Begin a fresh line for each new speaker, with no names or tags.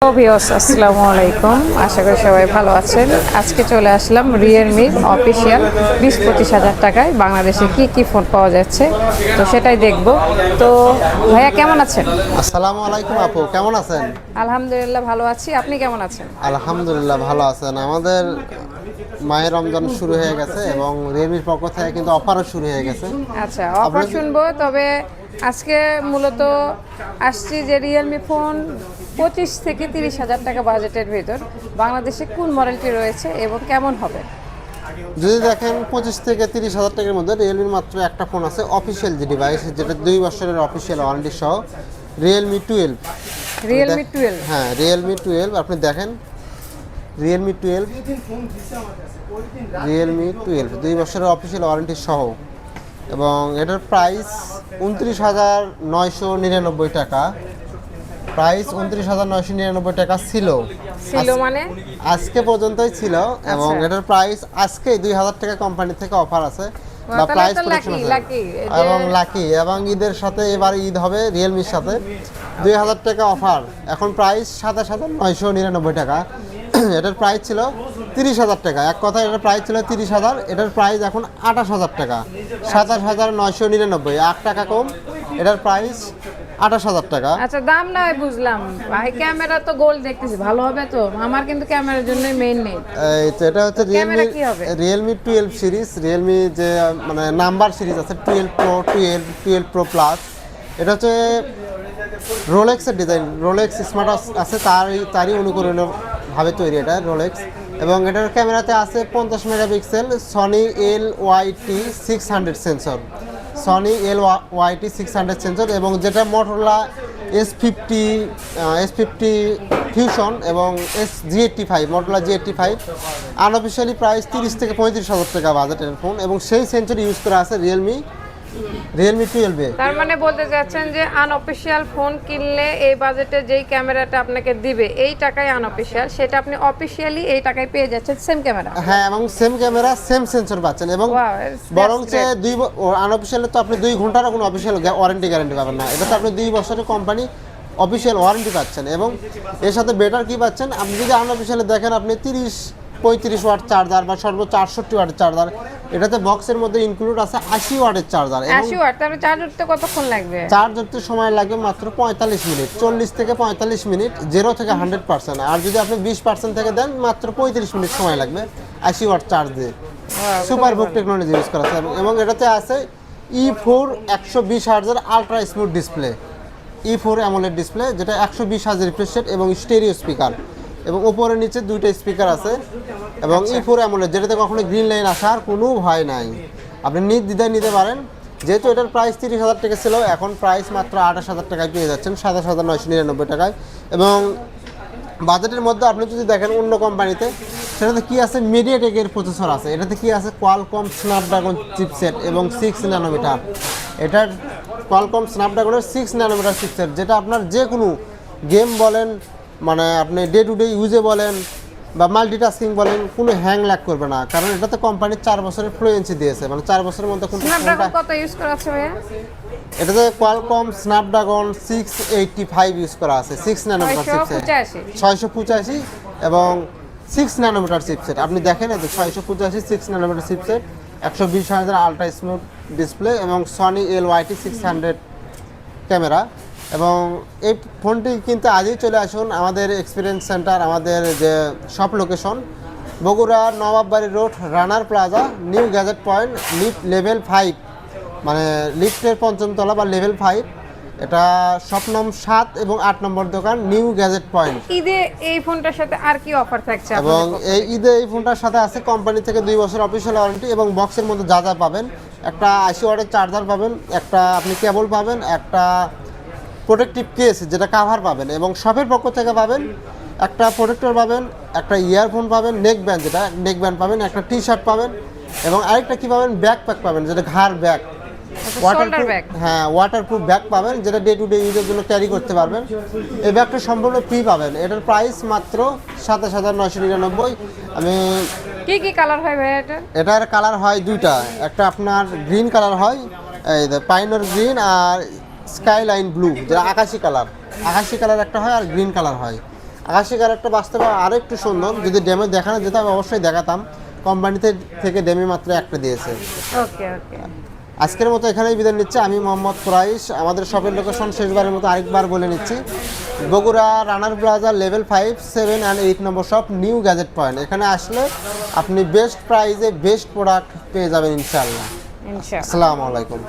ভিওস আসসালামু আলাইকুম। আশা করি সবাই ভালো আছেন। আজকে চলে আসলাম রিয়েলমি অফিসিয়াল বিশ পঁচিশ হাজার টাকায়। বাংলাদেশে কি কি ফোন পাওয়া যাচ্ছে তো সেটাই দেখব। তো ভাইয়া কেমন আছেন?
আসসালামু আলাইকুম আপু কেমন আছেন?
আলহামদুলিল্লাহ ভালো আছি। আপনি কেমন আছেন?
আলহামদুলিল্লাহ ভালো আছেন। আমাদের মায়ের রমজান শুরু হয়ে গেছে এবং রিয়েলমির পক্ষ থেকে কিন্তু অফারও শুরু হয়ে গেছে।
আচ্ছা অফার শুনব তবে আজকে মূলত আসছি যে রিয়েলমি ফোন পঁচিশ থেকে তিরিশ হাজার টাকা বাজেটের ভিতর বাংলাদেশে কোন মডেলটি রয়েছে এবং কেমন হবে?
যদি দেখেন পঁচিশ থেকে তিরিশ হাজার টাকার মধ্যে রিয়েলমির মাত্র একটা ফোন আছে অফিসিয়াল যে ডিভাইস যেটা দুই বছরের অফিসিয়াল ওয়ারেন্টি সহ রিয়েলমি টুয়েলভ
রিয়েলমি টুয়েলভ
হ্যাঁ রিয়েলমি টুয়েলভ আপনি দেখেন। রিয়েলমি টুয়েলভ রিয়েলমি টুয়েলভ দুই বছরের অফিসিয়াল ওয়ারেন্টি সহ। এবং এটার প্রাইস উনত্রিশ হাজার নয়শো নিরানব্বই টাকা। প্রাইস উনত্রিশ হাজার নয়শো নিরানব্বই টাকা ছিল।
ছিল মানে?
আজকে পর্যন্তই ছিল এবং
আচ্ছা।
এটার প্রাইস আজকে দুই হাজার টাকা কোম্পানি থেকে অফার আছে। বা প্রাইস আছে। এবং লাকি এবং ঈদের সাথে এবার ঈদ হবে রিয়েলমির সাথে। দুই হাজার টাকা অফার। এখন প্রাইস সাতাশ হাজার নয়শো নিরানব্বই টাকা। এটার প্রাইস ছিল তিরিশ হাজার টাকা। এক কথা এটার প্রাইস ছিল তিরিশ হাজার। এটার প্রাইস এখন আঠাশ হাজার টাকা। সাতাশ হাজার নয়শো নিরানব্বই। আট টাকা কম। এটার প্রাইস আঠাশ হাজার টাকা।
আচ্ছা দাম না হয় বুঝলাম। ভাই ক্যামেরা তো গোল দেখতেছি ভালো হবে তো? আমার কিন্তু ক্যামেরার জন্য মেইন নেই।
এই তো এটা হচ্ছে Realme? Realme twelve series Realme যে মানে নাম্বার সিরিজ আছে twelve pro twelve twelve pro plus এটা হচ্ছে রোলেক্সের ডিজাইন রোলেক্স স্মার্ট আছে তারই তারই অনুকরণীয় ভাবে তৈরি এটা রোলেক্স এবং এটার ক্যামেরাতে আছে পঞ্চাশ megapixel Sony L YT six hundred sensor Sony L YT six hundred sensor এবং যেটা Motorola S fifty S fifty fusion এবং S G eighty five Motorola G eighty five unofficially price তিরিশ থেকে পঁয়ত্রিশ হাজার টাকা বাজেটের ফোন এবং সেই সেন্সর ইউজ করা আছে রিয়েলমি রিয়েলমি টুয়েলভে
তার মানে বলতে চাচ্ছেন যে আনঅফিসিয়াল ফোন কিনলে এই বাজেটে যেই ক্যামেরাটা আপনাকে দিবে এই টাকায় আনঅফিসিয়াল সেটা আপনি অফিসিয়ালি এই টাকায় পেয়ে যাচ্ছেন সেম ক্যামেরা
হ্যাঁ এবং সেম ক্যামেরা সেম সেন্সর পাচ্ছেন এবং বরং যে. দুই আনঅফিসিয়ালে তো আপনি দুই ঘন্টারও কোনো অফিসিয়াল ওয়ারেন্টি গ্যারান্টি পাবেন না। এটা তো আপনি দুই বছরের কোম্পানি অফিসিয়াল ওয়ারেন্টি পাচ্ছেন এবং এর সাথে বেটার কি পাচ্ছেন? আপনি যদি আনঅফিসিয়ালে দেখেন আপনি তিরিশ পঁয়ত্রিশ ওয়াট চার্জার বা সর্বোচ্চ আটষট্টি ওয়াটের চার্জার। এটাতে বক্সের মধ্যে ইনক্লুড আছে আশি ওয়াটের চার্জার
আশি ওয়াট তাহলে চার্জ উঠতে কতক্ষণ লাগবে?
চার্জ হতে সময় লাগবে মাত্র পঁয়তাল্লিশ মিনিট চল্লিশ থেকে পঁয়তাল্লিশ মিনিট জিরো থেকে হান্ড্রেড পার্সেন্ট আর যদি আপনি বিশ পার্সেন্ট থেকে দেন মাত্র পঁয়ত্রিশ মিনিট সময় লাগবে আশি ওয়াট চার্জ দিয়ে। সুপার বুক টেকনোলজি ইউজ করা এবং- এবং এটাতে আছে ই ফোর একশো বিশ হার্জের ultra smooth display E four AMOLED display যেটা একশো বিশ হাজার রিফ্রেশ এবং স্টেরিও স্পিকার এবং উপরে নিচে দুইটা স্পিকার আছে এবং ই ফোর অ্যামোলেড, যেটাতে কখনো গ্রিন লাইন আসার কোনো ভয় নাই। আপনি নির্দ্বিধায় নিতে পারেন। যেহেতু এটার প্রাইস তিরিশ হাজার টাকা ছিল, এখন প্রাইস মাত্র আঠাশ হাজার টাকায় পেয়ে যাচ্ছেন, সাতাশ হাজার নয়শো নিরানব্বই টাকায়। এবং বাজেটের মধ্যে আপনি যদি দেখেন অন্য কোম্পানিতে সেটাতে কি আছে? মিডিয়াটেকের প্রসেসর আছে। এটাতে কি আছে? কোয়ালকম স্ন্যাপড্রাগন চিপসেট এবং সিক্স ন্যানোমিটার এটার কোয়ালকম স্ন্যাপড্রাগনের সিক্স ন্যানোমিটার চিপসেট যেটা আপনার যে কোনো গেম বলেন মানে আপনি ডে টু ডে ইউজে বলেন বা মাল্টিটাস্কিং বলেন কোনো হ্যাং ল্যাক করবে না। কারণ এটা তো কোম্পানির চার বছরের ফ্লুয়েন্সি দিয়েছে। মানে চার বছরের মধ্যে কোনো
কত ইউজ করা আছে ভাইয়া?
এটাতে Qualcomm Snapdragon six eighty five use করা আছে। সিক্স ন্যানোমিটার চিপসেট ছয়শো পঁচাশি এবং সিক্স ন্যানোমিটার চিপসেট আপনি দেখেন এই যে ছয়শো পঁচাশি সিক্স ন্যানোমিটার চিপসেট একশো বিশ হাজার আলট্রা স্মুথ ডিসপ্লে এবং Sony L YT six hundred camera এবং এই ফোনটি কিন্তু আজই চলে আসুন আমাদের এক্সপিরিয়েন্স সেন্টার আমাদের যে shop location Bogura Nawabbari road Runner Plaza New Gadget Point lift level five মানে লিফটের পঞ্চম তলা বা লেভেল ফাইভ এটা স্বপ্নম সাত এবং আট নম্বর দোকান নিউ গ্যাজেট পয়েন্ট
ঈদে এই ফোনটার সাথে আর কি অফার থাকছে
এবং এই ঈদে এই ফোনটার সাথে আছে কোম্পানি থেকে দুই বছর অফিসিয়াল ওয়ারেন্টি এবং বক্সের মধ্যে যা যা পাবেন একটা আশি ওয়াটের চার্জার পাবেন একটা আপনি কেবল পাবেন একটা প্রোটেক্টিভ কেস যেটা কাভার পাবেন এবং শপের পক্ষ থেকে পাবেন একটা প্রোটেক্টর পাবেন একটা ইয়ারফোন পাবেন নেক ব্যান্ড যেটা নেক ব্যান্ড পাবেন একটা টি শার্ট পাবেন এবং আরেকটা কি পাবেন? ব্যাকপ্যাক পাবেন যেটা ঘাড় ব্যাগ
shoulder bag।
হ্যাঁ ওয়াটারপ্রুফ ব্যাগ পাবেন যেটা ডে টু ডে ইউজের জন্য ক্যারি করতে পারবেন। এই ব্যাগটা সম্পূর্ণ ফ্রি পাবেন। এটার প্রাইস মাত্র সাতাশ হাজার নয়শো নিরানব্বই। আমি
কি কি কালার হয় ভাইয়া এটা?
এটার কালার হয় দুইটা। একটা আপনার গ্রিন কালার হয় এই পাইনর গ্রিন আর স্কাইলাইন ব্লু যেটা আকাশি কালার। আকাশি কালার একটা হয় আর গ্রিন কালার হয়। আকাশি কালারটা বাস্তবে আরও একটু সুন্দর যদি ড্যামে দেখানো যেত আমি অবশ্যই দেখাতাম। কোম্পানিতে থেকে ড্যামে মাত্র একটা দিয়েছে।
ওকে ওকে।
আজকের মতো এখানেই বিদায় নিচ্ছে। আমি মোহাম্মদ কুরাইশ আমাদের শপের লোকেশন শেষবারের মতো আরেকবার বলে নিচ্ছি। Bogura Runner Plaza level five seven and eight number shop New Gadget Point. এখানে আসলে আপনি বেস্ট প্রাইজে বেস্ট প্রোডাক্ট পেয়ে যাবেন
ইনশাআল্লাহ।
আসসালামু আলাইকুম।